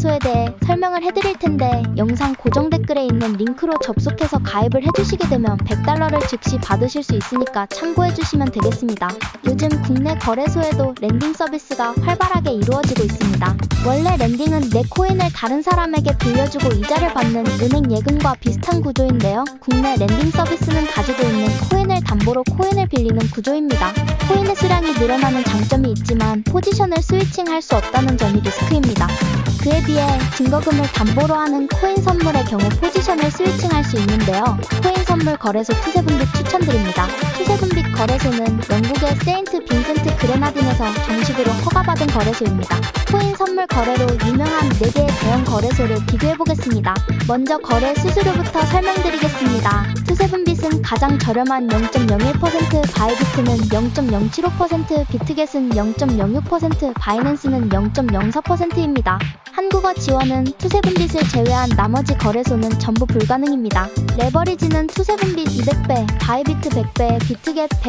거래소에 대해 설명을 해드릴 텐데 영상 고정 댓글에 있는 링크로 접속해서 가입을 해주시게 되면 100달러를 즉시 받으실 수 있으니까 참고해주시면 되겠습니다. 요즘 국내 거래소에도 랜딩 서비스가 활발하게 이루어지고 있습니다. 원래 랜딩은 내 코인을 다른 사람에게 빌려주고 이자를 받는 은행 예금과 비슷한 구조인데요. 국내 랜딩 서비스는 가지고 있는 코인을 담보로 코인을 빌리는 구조입니다. 코인의 수량이 늘어나는 장점이 있지만 포지션을 스위칭할 수 없다는 점이 리스크입니다. 그에 비해 증거금을 담보로 하는 코인 선물의 경우 포지션을 스위칭할 수 있는데요. 코인 선물 거래소 투세분빛 추천드립니다. 투세분빛 거래소는 영국의 세인트 빈센트 그레나딘에서 정식으로 허가받은 거래소입니다. 코인 선물 거래로 유명한 4개의 대형 거래소를 비교해보겠습니다. 먼저 거래 수수료부터 설명드리겠습니다. 투세분빛은 가장 저렴한 0.01%, 바이비트는 0.075%, 비트겟은 0.06%, 바이낸스는 0.04%입니다. 한국어 지원은 투세분빛을 제외한 나머지 거래소는 전부 불가능입니다. 레버리지는 투세분빛 200배, 바이비트 100배, 비트겟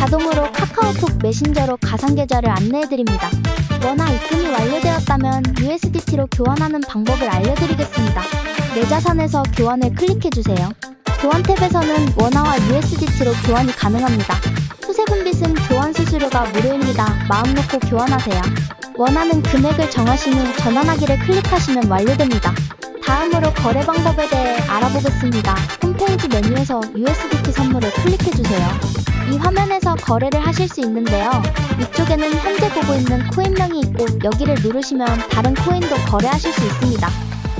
자동으로 카카오톡 메신저로 가상계좌를 안내해드립니다. 원화 입금이 완료되었다면 USDT로 교환하는 방법을 알려드리겠습니다. 내 자산에서 교환을 클릭해주세요. 교환 탭에서는 원화와 USDT로 교환이 가능합니다. 수세분빛은 교환 수수료가 무료입니다. 마음 놓고 교환하세요. 원하는 금액을 정하신 후 전환하기를 클릭하시면 완료됩니다. 다음으로 거래 방법에 대해 알아보겠습니다. 홈페이지 메뉴에서 USDT 선물을 클릭해주세요. 이 화면에서 거래를 하실 수 있는데요. 위쪽에는 현재 보고 있는 코인명이 있고 여기를 누르시면 다른 코인도 거래하실 수 있습니다.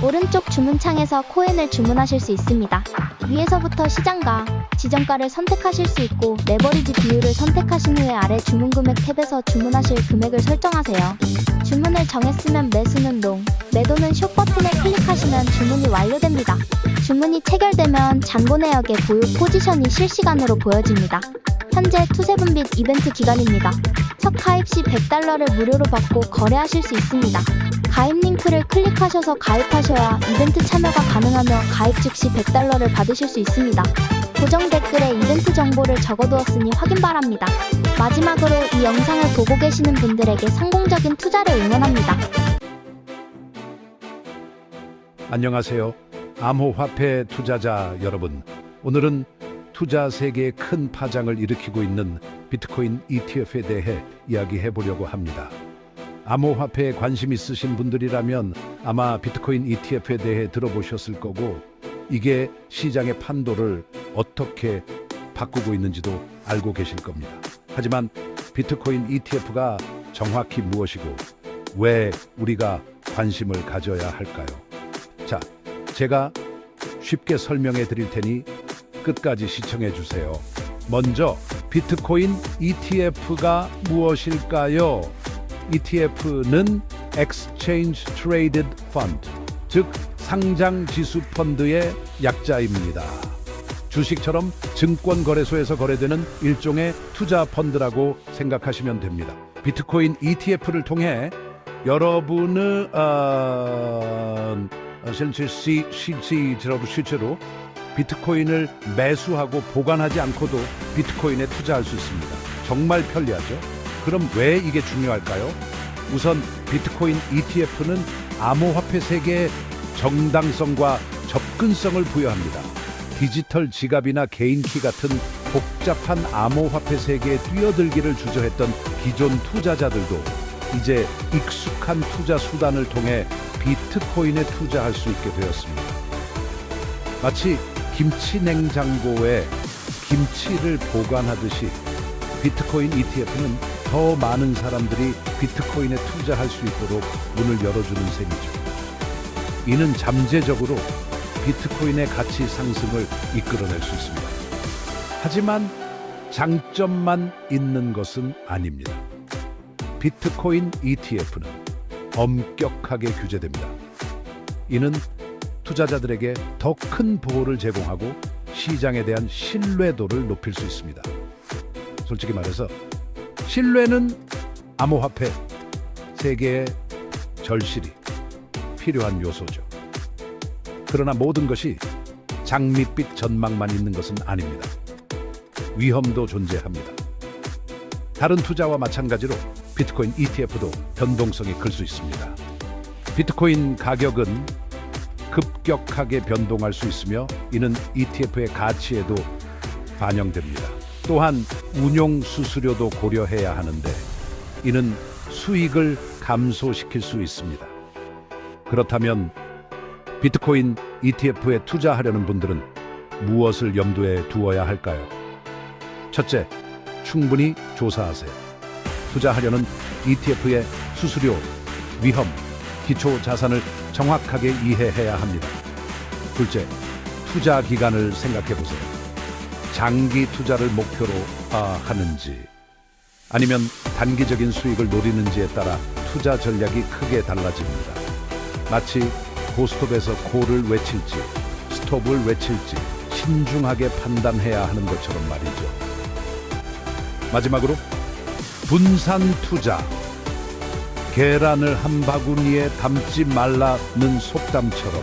오른쪽 주문창에서 코인을 주문하실 수 있습니다. 위에서부터 시장가, 지정가를 선택하실 수 있고 레버리지 비율을 선택하신 후에 아래 주문 금액 탭에서 주문하실 금액을 설정하세요. 주문을 정했으면 매수는 롱, 매도는 숏 버튼을 클릭하시면 주문이 완료됩니다. 주문이 체결되면 잔고 내역의 보유 포지션이 실시간으로 보여집니다. 현재 투세분빛 이벤트 기간입니다. 첫 가입 시 100달러를 무료로 받고 거래하실 수 있습니다. 가입 링크를 클릭하셔서 가입하셔야 이벤트 참여가 가능하며 가입 즉시 100달러를 받으실 수 있습니다. 고정 댓글에 이벤트 정보를 적어두었으니 확인 바랍니다. 마지막으로 이 영상을 보고 계시는 분들에게 성공적인 투자를 응원합니다. 안녕하세요. 암호화폐 투자자 여러분. 오늘은 투자 세계에 큰 파장을 일으키고 있는 비트코인 ETF에 대해 이야기해 보려고 합니다. 암호화폐에 관심 있으신 분들이라면 아마 비트코인 ETF에 대해 들어보셨을 거고 이게 시장의 판도를 어떻게 바꾸고 있는지도 알고 계실 겁니다. 하지만 비트코인 ETF가 정확히 무엇이고 왜 우리가 관심을 가져야 할까요? 자, 제가 쉽게 설명해 드릴 테니 끝까지 시청해 주세요. 먼저 비트코인 ETF가 무엇일까요? ETF는 Exchange Traded Fund, 즉 상장 지수 펀드의 약자입니다. 주식처럼 증권 거래소에서 거래되는 일종의 투자 펀드라고 생각하시면 됩니다. 비트코인 ETF를 통해 여러분의 어, 실제 시, 시, 실제로 실제로 비트코인을 매수하고 보관하지 않고도 비트코인에 투자할 수 있습니다. 정말 편리하죠. 그럼 왜 이게 중요할까요? 우선 비트코인 ETF는 암호화폐 세계의 정당성과 접근성을 부여합니다. 디지털 지갑이나 개인키 같은 복잡한 암호화폐 세계에 뛰어들기를 주저했던 기존 투자자들도 이제 익숙한 투자 수단을 통해 비트코인에 투자할 수 있게 되었습니다. 마치 김치 냉장고에 김치를 보관하듯이 비트코인 ETF는 더 많은 사람들이 비트코인에 투자할 수 있도록 문을 열어주는 셈이죠. 이는 잠재적으로 비트코인의 가치 상승을 이끌어낼 수 있습니다. 하지만 장점만 있는 것은 아닙니다. 비트코인 ETF는 엄격하게 규제됩니다. 이는 투자자들에게 더 큰 보호를 제공하고 시장에 대한 신뢰도를 높일 수 있습니다. 솔직히 말해서 신뢰는 암호화폐 세계의 절실히 필요한 요소죠. 그러나 모든 것이 장밋빛 전망만 있는 것은 아닙니다. 위험도 존재합니다. 다른 투자와 마찬가지로 비트코인 ETF도 변동성이 클 수 있습니다. 비트코인 가격은 급격하게 변동할 수 있으며 이는 ETF의 가치에도 반영됩니다. 또한 운용 수수료도 고려해야 하는데 이는 수익을 감소시킬 수 있습니다. 그렇다면 비트코인 ETF에 투자하려는 분들은 무엇을 염두에 두어야 할까요? 첫째, 충분히 조사하세요. 투자하려는 ETF의 수수료, 위험, 기초 자산을 정확하게 이해해야 합니다. 둘째, 투자 기간을 생각해 보세요. 장기 투자를 목표로 아, 하는지 아니면 단기적인 수익을 노리는지에 따라 투자 전략이 크게 달라집니다. 마치 고스톱에서 고를 외칠지 스톱을 외칠지 신중하게 판단해야 하는 것처럼 말이죠. 마지막으로 분산 투자 계란을 한 바구니에 담지 말라는 속담처럼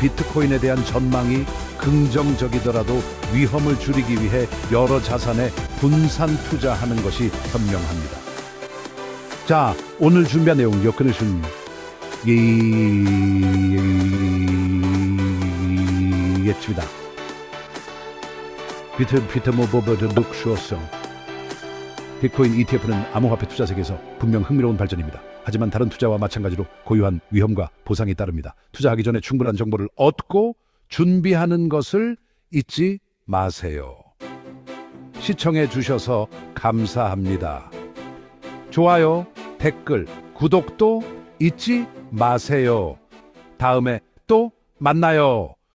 비트코인에 대한 전망이 긍정적이더라도 위험을 줄이기 위해 여러 자산에 분산 투자하는 것이 현명합니다. 자, 오늘 준비한 내용 엮으신 이겠습니다. 비트 비트 모버버드 룩쇼성 비트코인 ETF는 암호화폐 투자 세계에서 분명 흥미로운 발전입니다. 하지만 다른 투자와 마찬가지로 고유한 위험과 보상이 따릅니다. 투자하기 전에 충분한 정보를 얻고 준비하는 것을 잊지 마세요. 시청해 주셔서 감사합니다. 좋아요, 댓글, 구독도 잊지 마세요. 다음에 또 만나요.